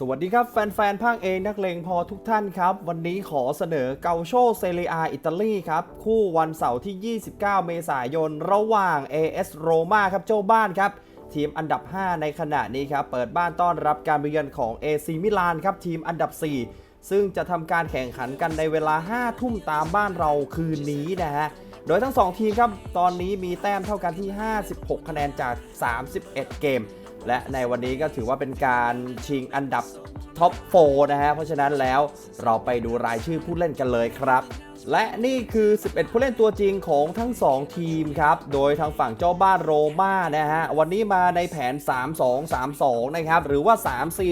สวัสดีครับ แฟนๆ ภาคเองนักเลงพอทุกท่านครับ วันนี้ขอเสนอเกาโชเซเรียอิตาลีครับ คู่วันเสาร์ที่ 29 เมษายน ระหว่าง AS โรมาครับเจ้าบ้านครับ ทีมอันดับ 5 ในขณะนี้ครับ เปิดบ้านต้อนรับการเยือนของ AC มิลานครับ ทีมอันดับ 4 ซึ่งจะทำการแข่งขันกันในเวลา 5 ทุ่มตามบ้านเราคืนนี้นะฮะโดยทั้ง 2 ทีมครับตอนนี้มีแต้มเท่ากันที่ 56 คะแนนจาก 31 เกม และในวันนี้ก็ถือว่าเป็นการชิงอันดับท็อป4นะฮะ เพราะฉะนั้นแล้วเราไปดูรายชื่อผู้เล่นกันเลยครับ และนี่คือ 11 ผู้เล่นตัวจริงของทั้ง 2 ทีมครับ โดยทางฝั่งเจ้าบ้านโรม่านะฮะ วันนี้มาในแผน 3-2-3-2 นะครับ หรือว่า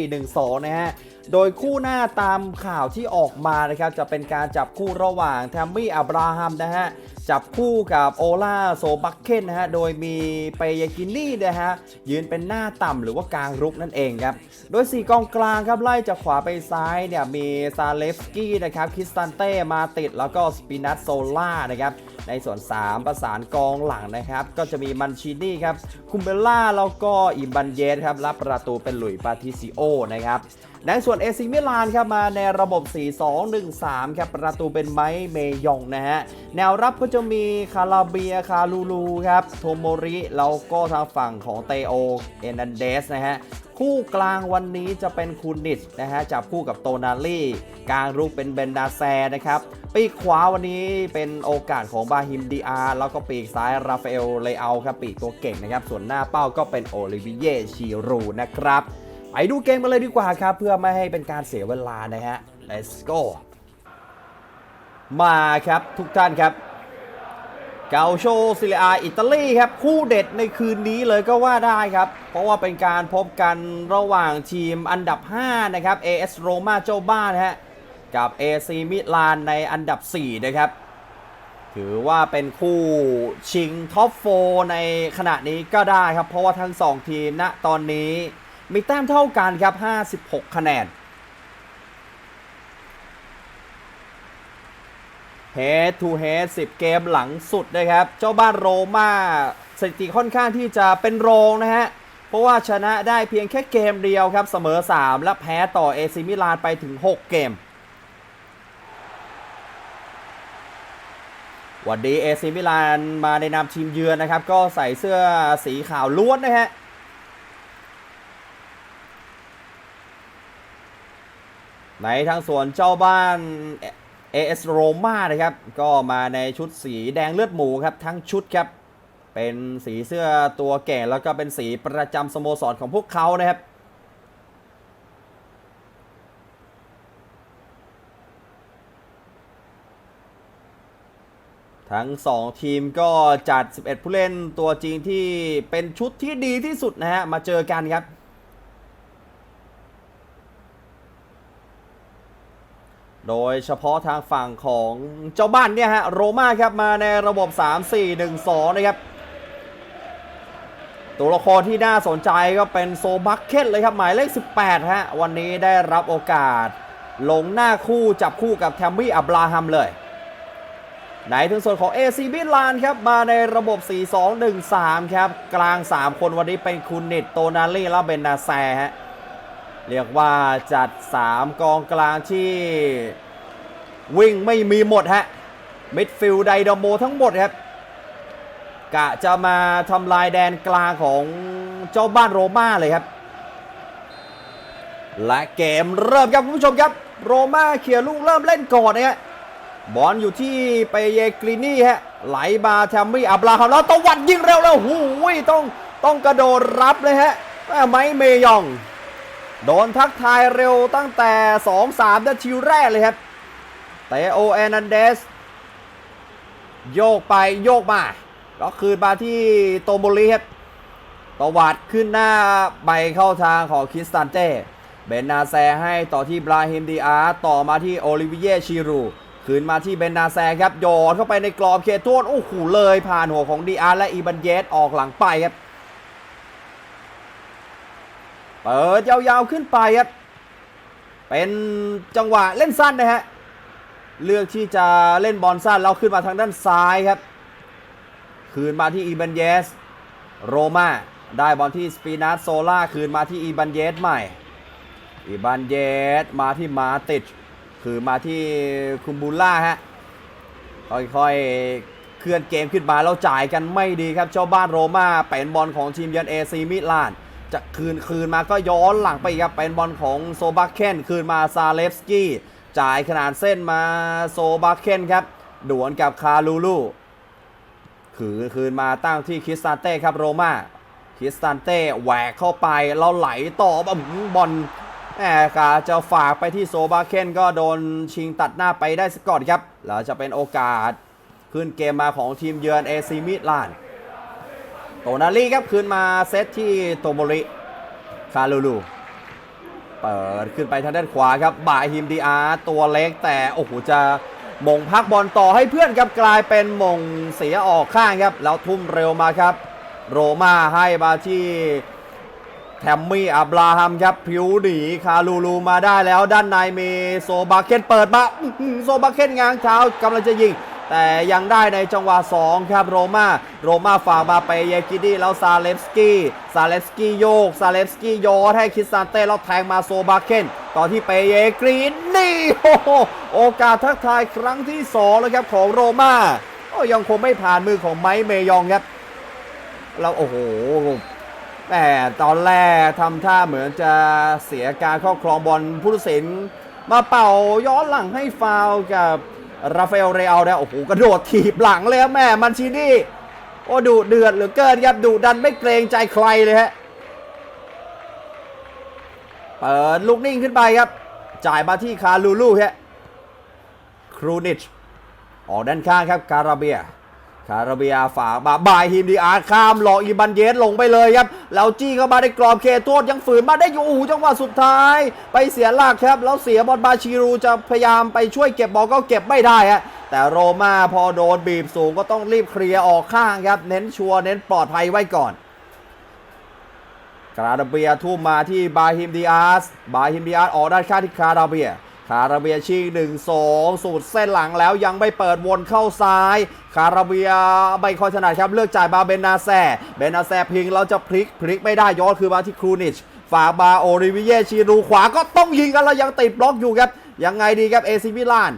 3-4-1-2 นะฮะโดยคู่หน้าตามข่าวที่ออกมานะครับจะเป็นการจับคู่ระหว่างแทมมี่อับราฮัมนะฮะ จับคู่กับโอล่าโซบักเคนนะฮะ โดยมีเปยากินี่นะฮะ ยืนเป็นหน้าต่ำหรือว่ากลางรุกนั่นเองครับ โดย 4 กองกลางครับ ไล่จากขวาไปซ้ายเนี่ย มีซาเลฟสกี้นะครับ คิสตันเต้ มาติด แล้วก็สปินัสโซล่านะครับ ในส่วน 3 ประสานกองหลังนะครับ ก็จะมีมันชินี่ครับคุมเบล่าแล้วก็อิมบันเยสครับรับประตูเป็นหลุยปาทิซิโอนะครับในส่วนเอซิมิลานครับมาในระบบ 4-2-1-3 ครับประตูเป็นไมค์เมยองนะฮะแนวรับก็จะมีคาราเบียคาลูลูครับโทโมริแล้วก็ทางฝั่งของเตโอเอนันเดสนะฮะ คู่กลางวันนี้จะเป็นคูนิชนะฮะจับคู่กับโตนาลี่กลางรุกเป็นเบนดาแซนะครับปีกขวาวันนี้เป็นโอกาสของบาฮิมดีอาร์แล้วก็ปีกซ้ายราฟาเอลเลอาครับปีกตัวเก่งนะครับ ส่วนหน้าเป้าก็เป็นโอลิวิเยชีรูนะครับไปดูเกมกันเลยดีกว่าครับ เพื่อไม่ให้เป็นการเสียเวลานะฮะ let's go มาครับทุกท่านครับ เกาโชซิเลียอิตาลีครับ คู่เด็ดในคืนนี้เลยก็ว่าได้ครับ เพราะว่าเป็นการพบกันระหว่างทีมอันดับ 5 นะครับ AS Roma เจ้าบ้านนะฮะกับ AC มิลานในอันดับ 4 นะครับ ถือว่าเป็นคู่ชิงท็อป4ในขณะนี้ก็ได้ครับ เพราะว่าทั้ง 2 ทีมณตอนนี้มีแต้มเท่ากันครับ 56 คะแนน Head to Head 10 เกมหลังสุดนะครับ เจ้าบ้านโรม่าสถิติค่อนข้างที่จะเป็นรองนะฮะ เพราะว่าชนะได้เพียงแค่เกมเดียวครับ เสมอ 3 และแพ้ต่อเอซิมิลานไปถึง 6 เกม วันนี้เอซิมิลานมาในนามทีมเยือนนะครับ ก็ใส่เสื้อสีขาวล้วนนะฮะในทางสวนเจ้าบ้าน AS Roma นะครับ ก็มาในชุดสีแดงเลือดหมูครับ ทั้งชุดครับ เป็นสีเสื้อตัวแก่แล้วก็เป็นสีประจำสโมสรของพวกเขานะครับทั้ง 2 ทีมก็จัด 11 ผู้เล่นตัวจริงที่เป็นชุดที่ดีที่สุดนะฮะ มาเจอกันครับ โดยเฉพาะทางฝั่งของเจ้าบ้านเนี่ยฮะโรม่าครับมาในระบบ 3-4-1-2 นะครับ ตัวละครที่น่าสนใจก็เป็นโซบักเก็ตเลยครับ หมายเลข 18 ฮะ วันนี้ได้รับโอกาส ลงหน้าคู่จับคู่กับแทมมี่อับราฮัมเลยในถึงส่วนของ AC มิลานครับ มาในระบบ 4-2-1-3 ครับ กลาง 3 คนวันนี้เป็นคุณนิตโตนาลีและเบนนาแซฮะ เรียกว่าจัด 3 กองกลางที่วิ่งไม่มีหมดฮะ มิดฟิลด์ไดโดโมทั้งหมดครับ กะจะมาทำลายแดนกลางของเจ้าบ้านโรม่าเลยครับ และเกมเริ่มครับคุณผู้ชมครับ โรม่าเขี่ยลูกเริ่มเล่นก่อนนะฮะบอลอยู่ที่เปเยกรินี่ฮะ ไหลมาแทมมี่อับราฮัมแล้วตะวัดยิงเร็วแล้วหูยต้องต้องกระโดดรับเลยฮะแม่ไม้เมยอง โดนทักทายเร็วตั้งแต่ 2-3 นาทีแรกเลยครับเตโอแอนันเดส โยกไปโยกมาแล้วคืนมาที่โตโมลีครับตวัดขึ้นหน้าใบเข้าทางของคิสตันเต้เบนนาแซให้ต่อที่บราฮิมดีอาร์ต่อมาที่โอลิเวียชิรูคืนมาที่เบนนาแซครับโยนเข้าไปในกรอบเขตโทษโอ้โหเลยผ่านหัวของดีอาร์และอีบันเยสออกหลังไปครับ เปิดยาวๆขึ้นไปครับ เป็นจังหวะเล่นสั้นนะฮะ เลือกที่จะเล่นบอลสั้นแล้วขึ้นมาทางด้านซ้ายครับ คืนมาที่อีบันเยส โรมาได้บอลที่สปีนัสโซล่าคืนมาที่อีบันเยสใหม่ อีบานเยสมาที่มาติดคือมาที่คุมบูล่าฮะ ค่อยๆเคลื่อนเกมขึ้นมาแล้วจ่ายกันไม่ดีครับเจ้าบ้านโรมาเป็นบอลของทีมเยือนเอซีมิลาน จะคืนคืนมาก็ย้อนหลังไปครับเป็นบอลของโซบักเคนคืนมาซาเลฟสกี้จ่ายขนาดเส้นมาโซบักเคนครับดวลกับคาลูลูคืนคืนมาตั้งที่คิสตานเต้ครับโรม่าคิสตานเต้แหวกเข้าไปแล้วไหลต่อบอลบอลแหมกาจะฝากไปที่โซบาเคนก็โดนชิงตัดหน้าไปได้สกอตครับแล้วจะเป็นโอกาสขึ้นเกมมาของทีมเยือนเอซีมิลาน โตนาลีครับคืนมาเซตที่โตโมริคาลูลูเปิดขึ้นไปทางด้านขวาครับบายฮิมดีอาร์ตัวเล็กแต่โอ้โหจะมงพักบอลต่อให้เพื่อนครับกลายเป็นมงเสียออกข้างครับแล้วทุ่มเร็วมาครับ โรมาให้มาที่แทมมี่อับราฮัมครับผิวหนีคาลูลูมาได้แล้วด้านในมีโซบาเคนเปิดมาโซบาเคนง้างเท้ากำลังจะยิง แต่ยังได้ในจังหวะ 2 ครับโรม่าโรม่าฝากมาไปเยกิดีแล้วซาเลฟสกี้ซาเลฟสกี้โยกซาเลฟสกี้โยนให้คิสซานเต้แล้วแทงมาโซบาเคนตอนที่เปเยกรีนนี่โอ้โหโอกาสทักทายครั้งที่2แล้วครับของโรม่าก็ยังคงไม่ผ่านมือของไมค์เมยองครับแล้วโอ้โหแต่ตอนแรกทำท่าเหมือนจะเสียการครอบครองบอลผู้ตัดสินมาเป่าย้อนหลังให้ฟาวกับ ราฟาเอลเรอัลนะโอ้โหกระโดดถีบหลังเลยครับแม่มันชีนี่โอ้ดูเดือดเหลือเกินครับดูดันไม่เกรงใจใครเลยฮะเปิดลูกนิ่งขึ้นไปครับ จ่ายมาที่คาลูลูฮะครูนิชออกด้านข้างครับ คาราเบีย คาราเบียฝากมาบายฮิมดีอาร์ข้ามหลอกอีบันเยสลงไปเลยครับแล้วจี้เข้ามาในกรอบเขตโทษยังฝืนมาได้อยู่โอ้จังหวะสุดท้าย ไปเสียหลักครับ แล้วเสียบอลบาชิรูจะพยายามไปช่วยเก็บบอลก็เก็บไม่ได้ฮะแต่โรม่าพอโดนบีบสูงก็ต้องรีบเคลียร์ออกข้างครับ เน้นชัวร์เน้นปลอดภัยไว้ก่อนคาราเบียทุ่มมาที่บาฮิมดีอาร์บาฮิมดีอาร์ออกด้านข้างที่คาราเบีย คาราเบียชิงหนึ่งสองสูตรเส้นหลังแล้วยังไม่เปิดวนเข้าซ้าย คาราเบียไม่ค่อยถนัดครับ เลือกจ่ายมาเบนนาแซเบนนาแซพิงเราจะพลิกพลิกไม่ได้ย้อนคือมาที่ครูนิชฝากมาโอริวิเยชีรูขวาก็ต้องยิงกันแล้วยังติดบล็อกอยู่ครับ ยังไงดีครับเอซิมิลาน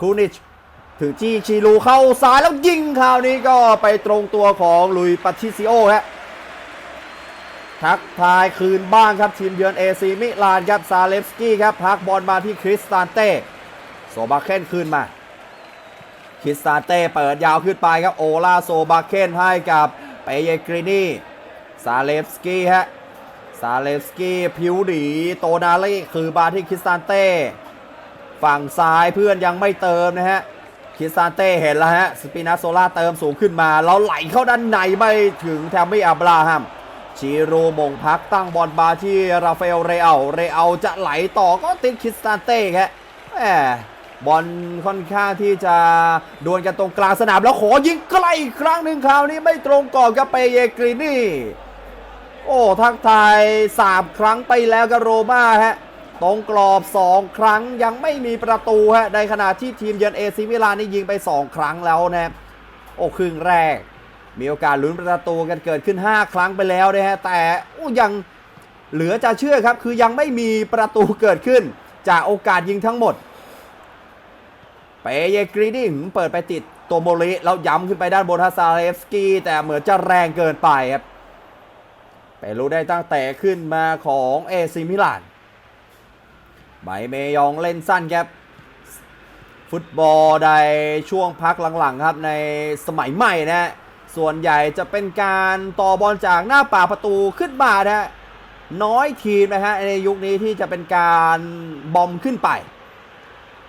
ครูนิชถึงจี้ชีรูเข้าซ้ายแล้วยิงคราวนี้ก็ไปตรงตัวของลุยปัติซิโอฮะ ทักทายคืนบ้างครับทีมเยือนเอซีมิลานครับซาเลฟสกี้ครับพักบอลมาที่คริสตานเต้โซบาเคนคืนมา คริสตานเต้เปิดยาวขึ้นไปครับโอลาโซบาเคนให้กับเปเยกรินีซาเลฟสกี้ฮะซาเลฟสกี้ผิวดีโตนาลีคือมาที่คริสตานเต้ฝั่งซ้ายเพื่อนยังไม่เติมนะฮะคริสตานเต้เห็นแล้วฮะ สปินาโซล่าเติมสูงขึ้นมา แล้วไหลเข้าด้านในไม่ถึงแทมมี่อับราฮัม ชิโร่มงพักตั้งบอลมาที่ราฟาเอลเรอัลเรอัลจะไหลต่อก็ติดคิสตานเต้ครับแหมบอลค่อนข้างที่จะดวลกันตรงกลางสนามแล้วขอยิงใกล้อีกครั้งหนึ่งคราวนี้ไม่ตรงก่อนกับเปเยกรีนี่ โอ้ทักทายสามครั้งไปแล้วกับโรม่าฮะตรงกรอบ2ครั้งยังไม่มีประตูฮะในขณะที่ทีมเยือนเอซิมิลานนี่ยิงไป2ครั้งแล้วนะโอ้ครึ่งแรก มีโอกาสลุ้นประตูกันเกิดขึ้น 5 ครั้งไปแล้วนะฮะแต่ยังเหลือจะเชื่อครับ คือยังไม่มีประตูเกิดขึ้น จากโอกาสยิงทั้งหมด เปเยกรีดิ้งเปิดไปติดตัวโมริแล้วย้ำขึ้นไปด้านบนฮาซาเลฟสกี้แต่เหมือนจะแรงเกินไปครับไปรู้ได้ตั้งแต่ขึ้นมาของเอซิมิลานไบเมยองเล่นสั้นครับ ฟุตบอลในช่วงพักหลังๆครับในสมัยใหม่นะฮะ ส่วนใหญ่จะเป็นการต่อบอลจากหน้าป่าประตูขึ้นมานะฮะน้อยทีมนะฮะในยุคนี้ที่จะเป็นการบอมขึ้นไป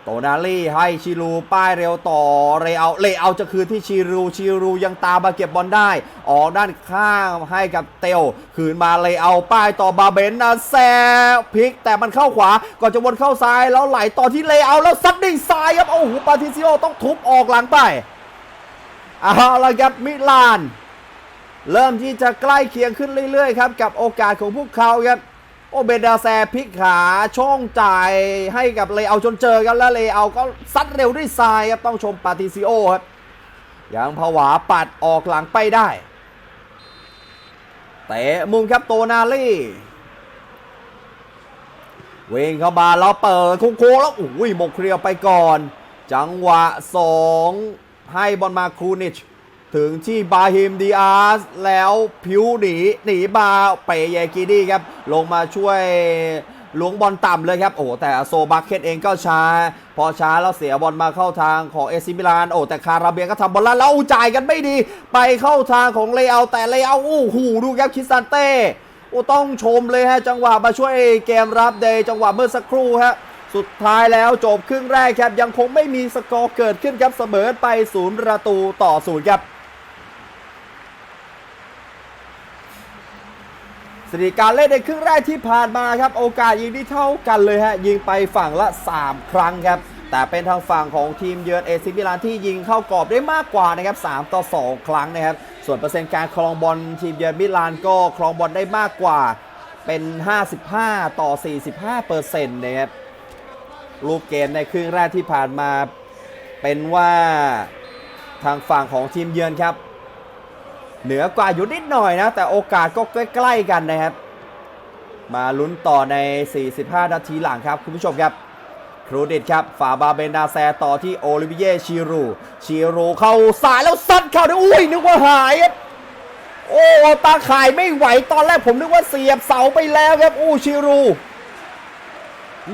โตนาลี่ให้ชิรูป้ายเร็วต่อเรเอาเรเอาจะคืนที่ชิรูชิรูยังตามมาเก็บบอลได้ ออกด้านข้างให้กับเตลคืนมาเรเอาป้ายต่อบาเบนนะแซพลิก แต่มันเข้าขวาก่อนจะวนเข้าซ้ายแล้วไหลต่อที่เรเอาแล้วซัดด้วยซ้ายครับโอ้โหปาทิซิโอต้องทุบออกหลังไป เอาละครับมิลาน เริ่มที่จะใกล้เคียงขึ้นเรื่อยๆครับกับโอกาสของพวกเขาครับโอเบดาแซพลิกขาช่องจ่ายให้กับเลเอาจนเจอกันแล้วเลเอาก็ซัดเร็วด้วยซ้ายครับต้องชมปาติซิโอครับยังผวาปัดออกหลังไปได้เตะมุมครับโตนาลี่เวงเข้ามาแล้วเปิดโค้งแล้วอุ้ยหมกเคลียวไปก่อน จังหวะ2 ให้บอลมาคูนิช ถึงที่บาฮิมดีอาร์สแล้วผิวหนีหนีมาเปเยกีดีครับ ลงมาช่วยล้วงบอลต่ำเลยครับ โอ้แต่โซบักเก็ตเองก็ช้า พอช้าแล้วเสียบอลมาเข้าทางของเอซิมิลาน โอ้แต่คาราเบียก็ทำบอลแล้วแล้จ่ายกันไม่ดี ไปเข้าทางของเลเอาแต่เลเอาโอ้โหดูครับคิสซันเต้โอ้ต้องชมเลยฮะจังหวะมาช่วยเกมรับในจังหวะเมื่อสักครู่ฮะ สุดท้ายแล้วจบครึ่งแรกครับยังคงไม่มีสกอร์เกิดขึ้นครับเสมอไปศูนย์ประตูต่อศูนย์ครับสถิติการเล่นในครึ่งแรกที่ผ่านมาครับ โอกาสยิงที่เท่ากันเลยฮะยิงไปฝั่งละ 3 ครั้งครับ แต่เป็นทางฝั่งของทีมเยือนเอซิมิลานที่ยิงเข้ากรอบได้มากกว่านะครับ3ต่อ 2 ครั้งนะครับ ส่วนเปอร์เซ็นต์การครองบอลทีมเยือนมิลานก็ครองบอลได้มากกว่าเป็น 55 ต่อ 45เปอร์เซ็นต์นะครับ รูปเกมในครึ่งแรกที่ผ่านมาเป็นว่าทางฝั่งของทีมเยือนครับ เหนือกว่าอยู่นิดหน่อยนะ แต่โอกาสก็ใกล้ๆกันนะครับ มาลุ้นต่อใน 45 นาทีหลังครับ คุณผู้ชมครับครูเดิดครับ ฝาบาเบนนาแซต่อที่โอลิเวียชิรูชิรูเข้าสายแล้วซัดเข้าด้วยอุ้ยนึกว่าหายครับโอ้ตาข่ายไม่ไหวตอนแรกผมนึกว่าเสียบเสาไปแล้วครับอู้ชิรู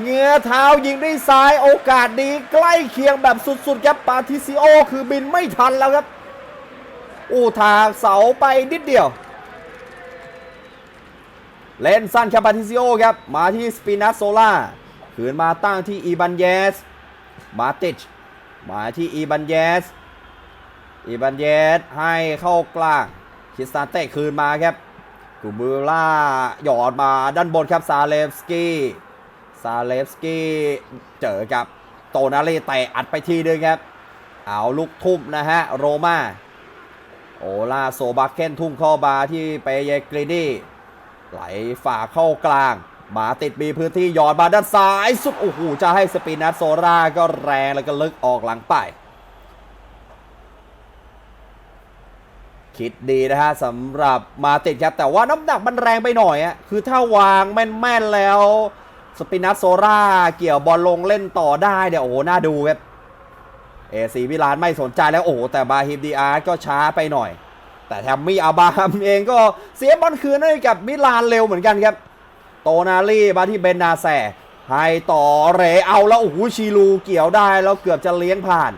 เงื้อเท้ายิงด้วยซ้ายโอกาสดีใกล้เคียงแบบสุดๆครับปาทิซิโอคือบินไม่ทันแล้วครับอู้ทางเสาไปนิดเดียว เล่นสั้นครับปาทิซิโอครับ มาที่สปินัสโซล่าคืนมาตั้งที่อีบันเยส มาติชมาที่อีบันเยส อีบันเยสให้เข้ากลางคิสตานเต้คืนมาครับกูบูล่าหยอดมาด้านบนครับซาเลฟสกี้ ซาเลฟสกี้เจอกับโตนาเล่เตะอัดไปทีนึงครับ เอาลูกทุ่มนะฮะ โรมาโอลาโซบาเคนทุ่มเข้าบาที่เปเยกรีดีไหลฝ่าเข้ากลาง มาติดมีพื้นที่หยอดมาด้านซ้าย สุดโอ้โหจะให้สปินัสโซราก็แรงแล้วก็ลึกออกหลังไป คิดดีนะฮะสำหรับมาติดครับ แต่ว่าน้ำหนักมันแรงไปหน่อยอะคือถ้าวางแม่นๆแล้ว สปินัสโซราเกี่ยวบอลลงเล่นต่อได้เดี๋ยวโอ้โหน่าดูครับเอซีวิลานไม่สนใจแล้วโอ้แต่บาฮิมดีอาร์ก็ช้าไปหน่อย แต่แทมมี่อาบาฮัมเองก็เสียบอลคืนให้กับมิลานเร็วเหมือนกันครับ โตนาลี่มาที่เบนนาแซให้ต่อเรเอาแล้วโอ้โหชีลูเกี่ยวได้แล้วเกือบจะเลี้ยงผ่าน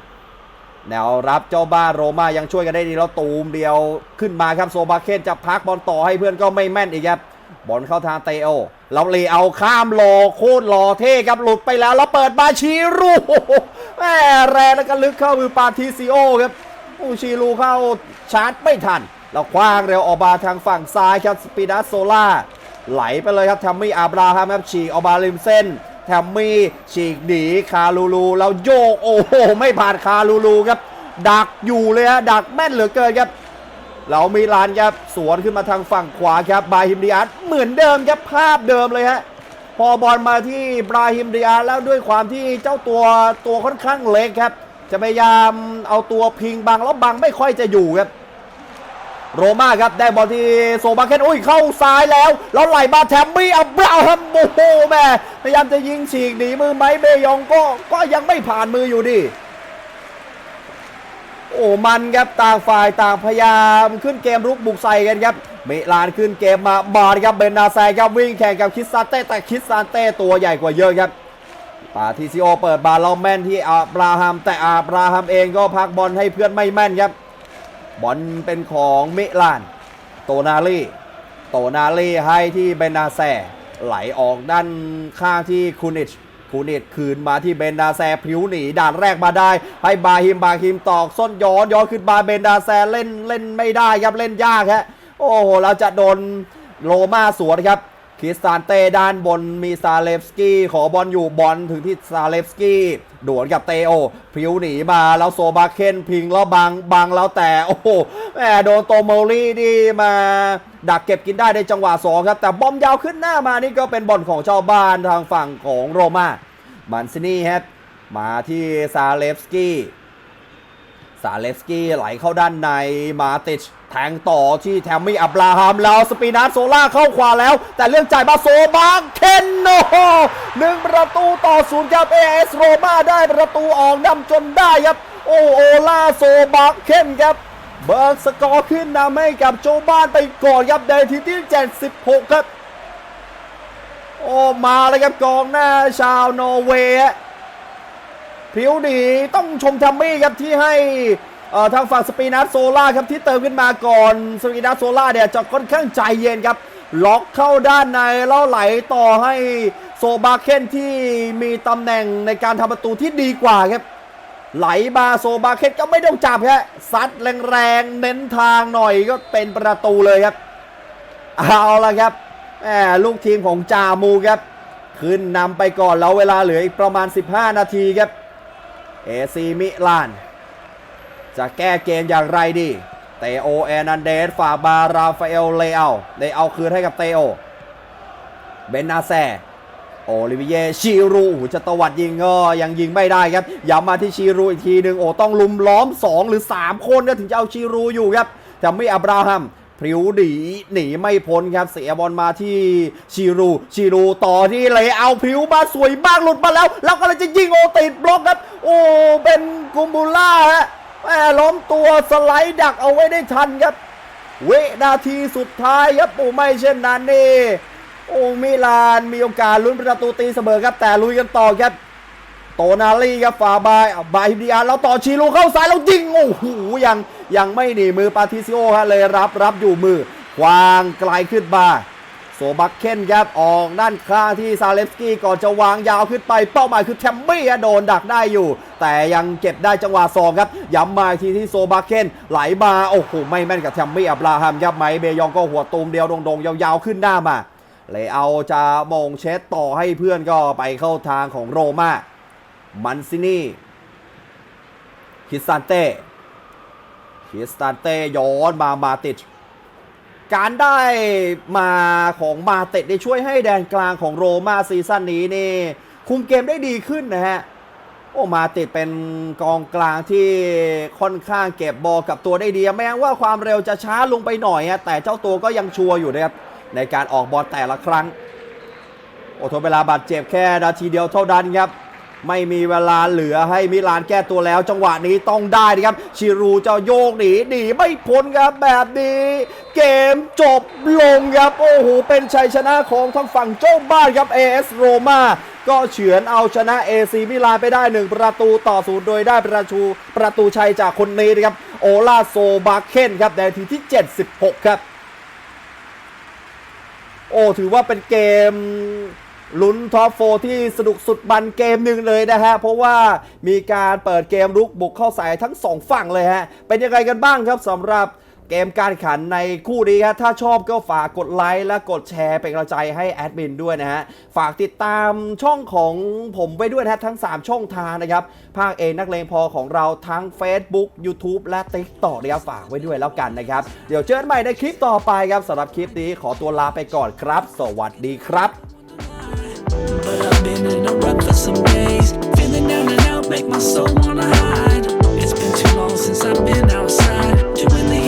แนวรับเจ้าบ้านโรมายังช่วยกันได้ดีแล้วตูมเดียวขึ้นมาครับโซบาเคนจะพักบอลต่อให้เพื่อนก็ไม่แม่นอีกครับ บอลเข้าทางเตโอแล้วเลเอาข้ามรอโคตรรอเท่ครับหลุดไปแล้วแล้วเปิดมาชีรูโอ้โหแม่แรงแล้วก็ลึกเข้ามือปาทิซิโอครับอูชีรูเข้าชาร์จไม่ทันแล้วคว้างเร็วออกมาทางฝั่งซ้ายครับสปีดัสโซล่าไหลไปเลยครับแทมมี่อาบราฮัมครับฉีกออกมาริมเส้นแทมมี่ฉีกหนีคาลูลูแล้วโยกโอ้โหไม่ผ่านคาลูลูครับดักอยู่เลยฮะดักแม่นเหลือเกินครับ เรามีลานครับสวนขึ้นมาทางฝั่งขวาครับบราฮิมดิอาร์เหมือนเดิมครับภาพเดิมเลยฮะพอบอลมาที่บราฮิมดิอาร์แล้วด้วยความที่เจ้าตัวตัวค่อนข้างเล็กครับ จะพยายามเอาตัวพิงบังแล้วบังไม่ค่อยจะอยู่ครับโรม่าครับได้บอลที่โซบาเคนอุ้ยเข้าซ้ายแล้ว แล้วไหลมาแทมมี่อับราฮัมโอ้โหแม่พยายามจะยิงฉีกหนีมือไหมเบยองก็ก็ยังไม่ผ่านมืออยู่ดิ โอ้มันครับต่างฝ่ายต่างพยายามขึ้นเกมรุกบุกใส่กันครับเมลานขึ้นเกมมาบาดครับเบนนาแซครับวิ่งแข่งกับคิสซานเต้แต่คิสซานเต้ตัวใหญ่กว่าเยอะครับปาทิซิโอเปิดบาลเราแม่นที่อาบราฮัมแต่อาบราฮัมเองก็พักบอลให้เพื่อนไม่แม่นครับบอลเป็นของเมลาน โตนาลีโตนาลีให้ที่เบนนาแซไหลออกด้านข้างที่คูนิช คูเนตคืนมาที่เบนดาแซพริ้วหนีด่านแรกมาได้ ให้บาฮิมบาฮิมตอกส้นย้อนย้อนขึ้นมาเบนดาแซเล่นเล่นไม่ได้ครับเล่นยากฮะโอ้โหเราจะโดนโลมาสวนครับ คริสตานเต้ด้านบนมีซาเลฟสกี้ขอบอลอยู่บอลถึงที่ซาเลฟสกี้ดวลกับเตโอพิวหนีมาแล้วโซบาเคนพิงแล้วบังบังแล้วแต่โอ้โหแหมโดนโตโมลี่นี่มาดักเก็บกินได้ในจังหวะสองครับ แต่บอมยาวขึ้นหน้ามานี่ก็เป็นบอลของชาวบ้านทางฝั่งของโรมามันซินี่ครับมาที่ซาเลฟสกี้ซาเลฟสกี้ไหลเข้าด้านในมาติช แทงต่อที่แทมมี่อับราฮัมแล้วสปีนัสโซล่าเข้าขวาแล้ว แต่เรื่องจ่ายมาโซบางเคนโนหนึ่งประตูต่อศูนย์ครับเอเอสโรมาได้ประตูออกนำจนได้ครับ โอโอลาโซบางเคนครับเบิร์กสกอร์ขึ้นนำให้กับโจบ้านไปก่อนครับในทีที่ 76 ครับ โอ้มาเลยครับกองหน้าชาวนอร์เวย์ผิวดีต้องชมทัมมี่ครับที่ให้ เอ่อทางฝั่งสปีนัสโซล่าครับที่เติมขึ้นมาก่อนสปีนัสโซล่าเนี่ยจะค่อนข้างใจเย็นครับ ล็อกเข้าด้านในแล้วไหลต่อให้โซบาเคนที่มีตำแหน่งในการทำประตูที่ดีกว่าครับ ไหลมาโซบาเคนก็ไม่ต้องจับครับซัดแรงๆเน้นทางหน่อยก็เป็นประตูเลยครับ เอาละครับแหมลูกทีมของจามูครับ ขึ้นนำไปก่อนแล้วเวลาเหลืออีกประมาณ 15 นาทีครับเอซีมิลาน จะแก้เกมอย่างไรดี เตโอแอนันเดสฝากบาราฟาเอลเลอาเลเอาคืนให้กับเตโอ เบนนาแซโอลิเวียชีรูโอ้โหจะตวัดยิงก็ยังยิงไม่ได้ครับย้ำมาที่ชีรูอีกทีหนึ่งโอ้ต้องลุมล้อม 2 หรือ 3 คนก็ถึงจะเอาชีรูอยู่ครับแต่ไม่อับราฮัมพริ้วดีหนีไม่พ้นครับเสียบอลมาที่ชีรูชีรูต่อที่เลเอาพริ้วมาสวยมากหลุดมาแล้ว แล้วก็เลยจะยิงโอติดบล็อกครับ โอ้เป็นกุมบูล่าฮะ ม่ล้มตัวสไลด์ดักเอาไว้ได้ทันครับเวนาทีสุดท้ายครับโอ้ไม่เช่นนั้นนี่โอ้มิลานมีโอกาสลุ้นประตูตีเสมอครับแต่ลุยกันต่อครับ โตนาลีครับฝ่าบายเอาบายฮิมดิอาร์แล้วต่อชีลูเข้าซ้ายแล้วยิงโอ้โหยังยังไม่หนีมือปาทิซิโอฮะเลยรับรับอยู่มือวางไกลขึ้นมา โซบักเคนครับออกด้านข้างที่ซาเลฟสกี้ก่อนจะวางยาวขึ้นไปเป้าหมายคือแทมมี่ฮะโดนดักได้อยู่ แต่ยังเก็บได้จังหวะสองครับ ย้ำมาทีที่โซบักเคนไหลมาโอ้โหไม่แม่นกับแทมมี่อับราฮัมครับไมเบยองก็หัวตูมเดียวโดงๆ ยาวๆขึ้นหน้ามา เลยเอาจะมงเช็ดต่อให้เพื่อนก็ไปเข้าทางของโรมามันซินี่คิสตันเต้คิสตันเต้ย้อนมามาติด การได้มาของมาเต็ดได้ช่วยให้แดนกลางของโรมาซีซั่นนี้นี่ คุมเกมได้ดีขึ้นนะฮะ โอ้มาติดเป็นกองกลางที่ค่อนข้างเก็บบอลกับตัวได้ดี แม้ว่าความเร็วจะช้าลงไปหน่อยฮะแต่เจ้าตัวก็ยังชัวร์อยู่นะครับในการออกบอลแต่ละครั้ง โอ้ทนเวลาบาดเจ็บแค่นาทีเดียวเท่านั้นครับ ไม่มีเวลาเหลือให้มิลานแก้ตัวแล้ว จังหวะนี้ต้องได้นะครับ ชิรูจ้าโยกหนีหนีไม่พ้นครับแบบนี้ เกมจบลงครับ โอ้โห เป็นชัยชนะของทางฝั่งเจ้าบ้านครับ AS โรมาก็เฉือนเอาชนะ AC มิลานไปได้ 1 ประตูต่อศูนย์โดยได้ประตูประตูชัยจากคนนี้นะครับ โอลาโซบาเคนครับในทีที่ 76 ครับ โอ้ถือว่าเป็นเกม ลุ้นท็อปโฟที่สนุกสุดมันเกมหนึ่งเลยนะฮะ เพราะว่ามีการเปิดเกมรุกบุกเข้าใส่ทั้งสองฝั่งเลยฮะ เป็นยังไงกันบ้างครับสำหรับเกมการขันในคู่นี้ครับถ้าชอบก็ฝากกดไลค์และกดแชร์เป็นกำลังใจให้แอดมินด้วยนะฮะ ฝากติดตามช่องของผมไปด้วยนะฮะทั้ง 3 ช่องทางนะครับ ภาคเองนักเลงพอของเราทั้ง Facebook YouTube และ TikTok นะครับฝากไว้ด้วยแล้วกันนะครับ เดี๋ยวเจอกันใหม่ในคลิปต่อไปครับสำหรับคลิปนี้ขอตัวลาไปก่อนครับ สวัสดีครับ But I've been in a rut for some days. Feeling down and out, make my soul wanna hide. It's been too long since I've been outside. Doing the